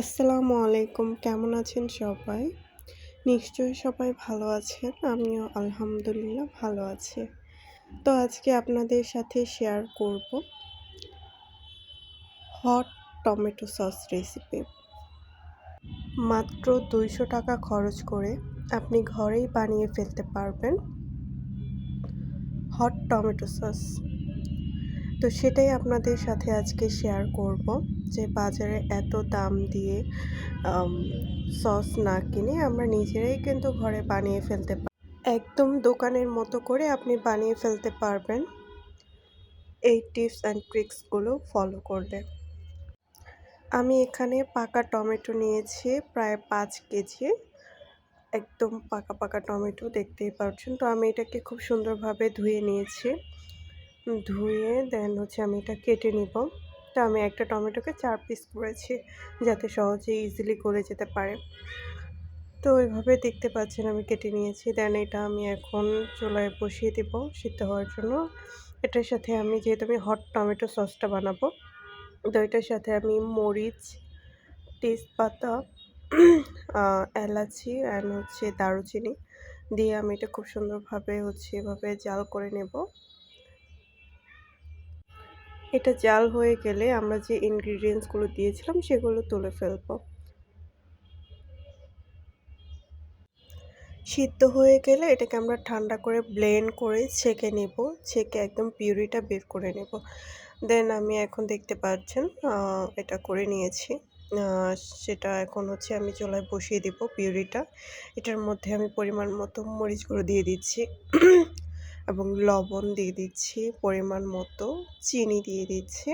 আসসালামু আলাইকুম, কেমন আছেন সবাই? নিশ্চয়ই সবাই ভালো আছেন, আমিও আলহামদুলিল্লাহ ভালো আছি। তো আজকে আপনাদের সাথে শেয়ার করব হট টমেটো সস রেসিপি মাত্র দুইশো টাকা খরচ করে আপনি ঘরেই বানিয়ে ফেলতে পারবেন হট টমেটো সস তো সেটাই আপনাদের সাথে আজকে শেয়ার করব যে বাজারে এত দাম দিয়ে সস না কিনে আমরা নিজেরাই কিন্তু ঘরে বানিয়ে ফেলতে পারি একদম দোকানের মতো করে আপনি বানিয়ে ফেলতে পারবেন। এই টিপস অ্যান্ড ট্রিক্সগুলো ফলো করলে। আমি এখানে পাকা টমেটো নিয়েছি, প্রায় পাঁচ কেজি। একদম পাকা পাকা টমেটো দেখতেই পাচ্ছেন। তো আমি এটাকে খুব সুন্দরভাবে ধুয়ে নিয়েছি। ধুয়ে দেন হচ্ছে আমি এটা কেটে নিব। তো আমি একটা টমেটোকে চার পিস করেছি, যাতে সহজে ইজিলি গলে যেতে পারে। তো ওইভাবে দেখতে পাচ্ছেন আমি কেটে নিয়েছি। দেন এটা আমি এখন চুলায় বসিয়ে দেব সিদ্ধ হওয়ার জন্য। এটার সাথে আমি যেহেতু আমি হট টমেটো সসটা বানাবো, তো এটার সাথে আমি মরিচ, তেজপাতা এলাচি অ্যান্ড হচ্ছে দারুচিনি দিয়ে আমি এটা খুব সুন্দরভাবে হচ্ছে এভাবে জাল করে নেব। এটা জাল হয়ে গেলে আমরা যে ইনগ্রিডিয়েন্টসগুলো দিয়েছিলাম, সেগুলো তুলে ফেলব। সিদ্ধ হয়ে গেলে এটাকে আমরা ঠান্ডা করে ব্লেন্ড করে ছেঁকে নেব। ছেঁকে একদম পিউরিটা বের করে নেব। দেন আমি এখন দেখতে পাচ্ছেন এটা করে নিয়েছি। সেটা এখন হচ্ছে আমি চুলায় বসিয়ে দেব পিউরিটা। এটার মধ্যে আমি পরিমাণ মতো মরিচ গুঁড়ো দিয়ে দিচ্ছি। এবং লবণ দিয়ে দিচ্ছি পরিমাণ মতো, চিনি দিয়ে দিচ্ছি।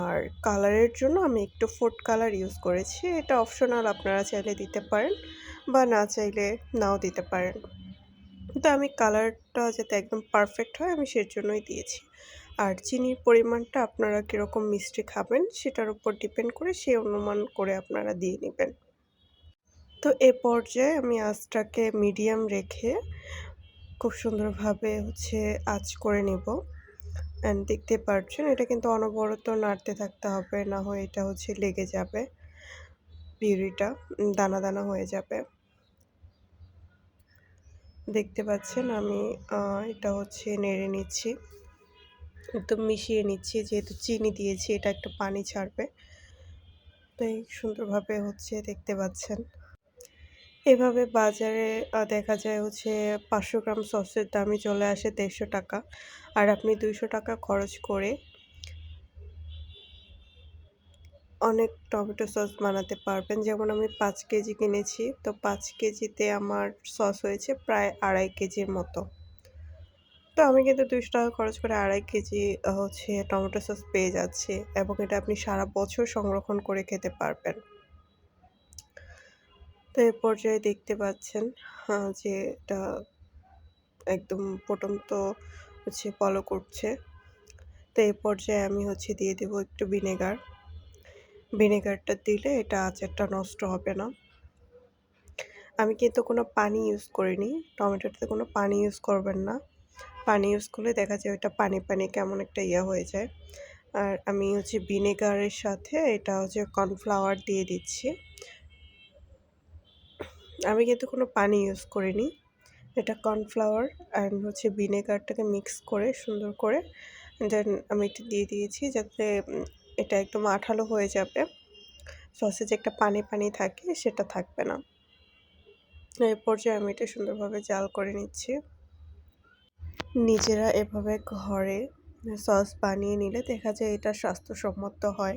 আর কালারের জন্য আমি একটু ফুড কালার ইউজ করেছি। এটা অপশনাল আপনারা চাইলে দিতে পারেন বা না চাইলে নাও দিতে পারেন। তো আমি কালারটা যাতে একদম পারফেক্ট হয় আমি সের জন্যই দিয়েছি। আর চিনির পরিমাণটা আপনারা কীরকম মিষ্টি খাবেন সেটার উপর ডিপেন্ড করে সেই অনুমান করে আপনারা দিয়ে নেবেন। তো এ পর্যায়ে আমি আঁচটাকে মিডিয়াম রেখে খুব সুন্দরভাবে হচ্ছে আঁচ করে নেব। অ্যান্ড দেখতে পাচ্ছেন এটা কিন্তু অনবরত নাড়তে থাকতে হবে, না হয় এটা হচ্ছে লেগে যাবে। পিউরিটা দানা দানা হয়ে যাবে। দেখতে পাচ্ছেন আমি এটা হচ্ছে নেড়ে নিচ্ছি। একদম মিশিয়ে নিচ্ছি, যেহেতু চিনি দিয়েছি, এটা একটু পানি ছাড়বে। তাই সুন্দরভাবে হচ্ছে দেখতে পাচ্ছেন। এভাবে বাজারে দেখা যায় হচ্ছে পাঁচশো গ্রাম সসের দামই চলে আসে দেড়শো টাকা। আর আপনি দুইশো টাকা খরচ করে অনেক টমেটো সস বানাতে পারবেন। যেমন আমি পাঁচ কেজি কিনেছি, তো পাঁচ কেজিতে আমার সস হয়েছে প্রায় আড়াই কেজির মতো। তো আমি কিন্তু দুইশো টাকা খরচ করে আড়াই কেজি হচ্ছে টমেটো সস পেয়ে যাচ্ছি এবং এটা আপনি সারা বছর সংরক্ষণ করে খেতে পারবেন। তো এ পর্যায়ে দেখতে পাচ্ছেন যে এটা একদম পটন্ত হচ্ছে ফলো করছে। তো এ পর্যায়ে আমি হচ্ছে দিয়ে দেব একটু ভিনেগার ভিনেগারটা দিলে এটা আচারটা নষ্ট হবে না। আমি কিন্তু কোনো পানি ইউজ করিনি। টমেটোতে কোনো পানি ইউজ করবেন না। পানি ইউজ করলে দেখা যায় ওইটা পানি পানি কেমন একটা ইয়ে হয়ে যায়। আর আমি হচ্ছে ভিনেগারের সাথে এটা হচ্ছে কর্নফ্লাওয়ার দিয়ে দিচ্ছি। আমি কিন্তু কোনো পানি ইউজ করিনি। এটা কর্নফ্লাওয়ার অ্যান্ড হচ্ছে ভিনেগারটাকে মিক্স করে সুন্দর করে দেন আমি এটা দিয়ে দিয়েছি যাতে এটা একদম আঠালো হয়ে যাবে। সসে যে একটা পানি পানি থাকে, সেটা থাকবে না। এই পর্যায়ে আমি এটা সুন্দরভাবে জাল করে নিচ্ছি। নিজেরা এভাবে ঘরে সস বানিয়ে নিলে দেখা যায় এটা স্বাস্থ্যসম্মত হয়।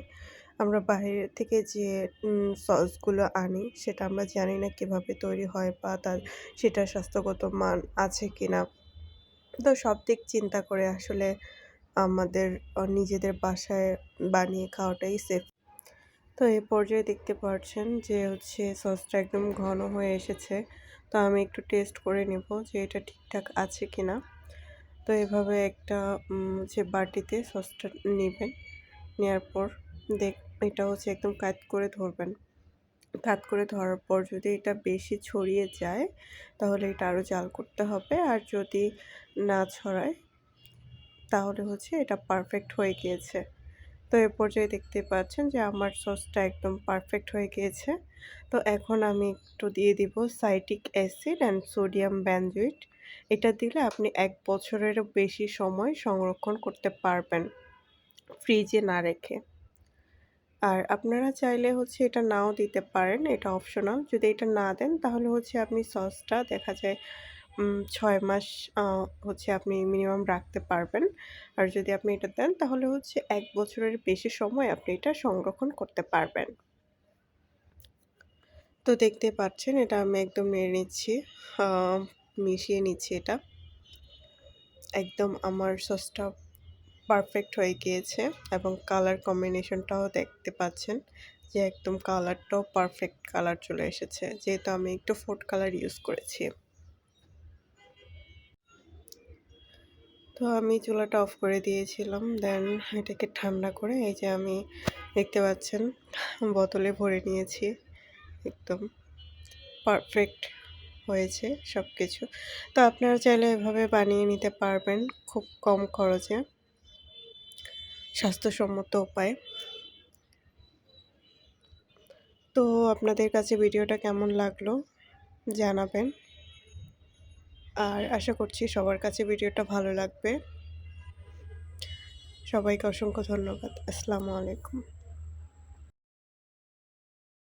আমরা বাইরে থেকে যে সসগুলো আনি, সেটা আমরা জানি না কীভাবে তৈরি হয় বা তার সেটার স্বাস্থ্যগত মান আছে কি না তো সব দিক চিন্তা করে আসলে আমাদের নিজেদের বাসায় বানিয়ে খাওয়াটাই সেফ তো এই পর্যায়ে দেখতে পাচ্ছেন যে, হচ্ছে সসটা একদম ঘন হয়ে এসেছে। তো আমি একটু টেস্ট করে নেব যে, এটা ঠিকঠাক আছে কি না তো এভাবে একটা যে বাটিতে সসটা নেবেন নেওয়ার পর দেখ এটা হচ্ছে একদম কাত করে ধরবেন। কাত করে ধরার পর যদি এটা বেশি ছড়িয়ে যায়, তাহলে এটা আরও জাল করতে হবে। আর যদি না ছড়ায়, তাহলে হচ্ছে এটা পারফেক্ট হয়ে গিয়েছে। তো এ পর্যায়ে দেখতে পাচ্ছেন যে আমার সসটা একদম পারফেক্ট হয়ে গিয়েছে। তো এখন আমি একটু দিয়ে দিব citric acid and sodium benzoate এটা দিলে আপনি এক বছরেরও বেশি সময় সংরক্ষণ করতে পারবেন। ফ্রিজে না রেখে। আর আপনারা চাইলে হচ্ছে এটা নাও দিতে পারেন, এটা অপশনাল যদি এটা না দেন, তাহলে হচ্ছে আপনি সসটা দেখা যায় ছয় মাস হচ্ছে আপনি মিনিমাম রাখতে পারবেন। আর যদি আপনি এটা দেন, তাহলে হচ্ছে এক বছরের বেশি সময় আপনি এটা সংরক্ষণ করতে পারবেন। তো দেখতে পাচ্ছেন, এটা আমি একদম নেড়ে নিচ্ছি মিশিয়ে নিচ্ছি এটা। একদম আমার সসটা পারফেক্ট হয়ে গিয়েছে এবং কালার কম্বিনেশনটাও দেখতে পাচ্ছেন যে একদম কালারটাও পারফেক্ট কালার চলে এসেছে। যেহেতু আমি একটু ফুড কালার ইউজ করেছি। তো আমি চুলাটা অফ করে দিয়েছিলাম দেন এটাকে ঠান্ডা করে এই যে আমি দেখতে পাচ্ছেন বোতলে ভরে নিয়েছি। একদম পারফেক্ট হয়েছে সব কিছু তো আপনারা চাইলে এভাবে বানিয়ে নিতে পারবেন খুব কম খরচে। স্বাস্থ্যসম্মত উপায়ে। তো আপনাদের কাছে ভিডিওটা কেমন লাগল জানাবেন। আর আশা করছি সবার কাছে ভিডিওটা ভালো লাগবে। সবাইকে অসংখ্য ধন্যবাদ। আসসালামু আলাইকুম।